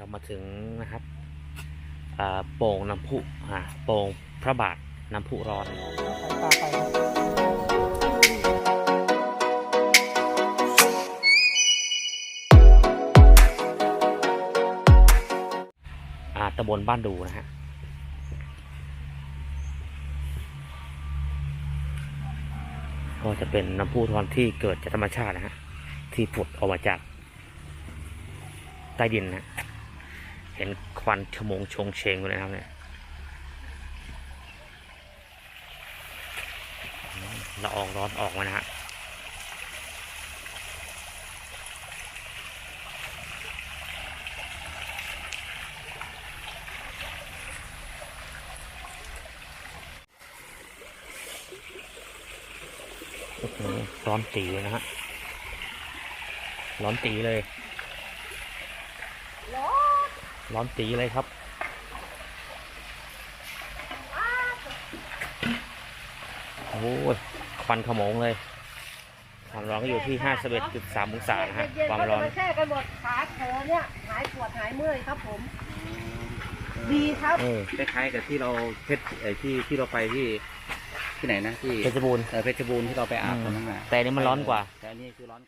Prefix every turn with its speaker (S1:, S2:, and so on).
S1: เรามาถึงนะครับโป่งน้ำพุโป่งพระบาทน้ำพุร้อน
S2: ตาไปครับ
S1: อ่าตำบลบ้านดูนะฮะก็จะเป็นน้ำพุร้อนที่เกิดจากธรรมชาตินะฮะที่ผุดออกมาจากใต้ดินนะ เห็นควันขโมงชงเชงเลยนะครับเนี่ยละอองร้อนออกมานะฮะร้อนตีเลยนะฮะ ร้อนตีเลยร้อน ตีเลยครับ โอ้ยควันขโมงเลย ความร้อนก็อยู่ที่ 51.3องศานะฮะ
S2: เย็นๆ
S1: ความ
S2: ก็
S1: ร้
S2: จะ
S1: อน
S2: มาแช่กันหมดขาแขนเนี่ยหายปวดหายเมื่อยครับผม ดีครับ
S1: เออ
S3: คล้ายๆกับที่เราเพชรไอ้ที่ที่เราไปที่ที่ไหนนะที่
S1: เพชรบูรณ์
S3: เออเพชรบูรณ์ที่เราไปอาบตรงนั้นน่ะ
S1: แต่อันนี้มันร้อนกว่า
S3: แต่อันนี้คือร้อน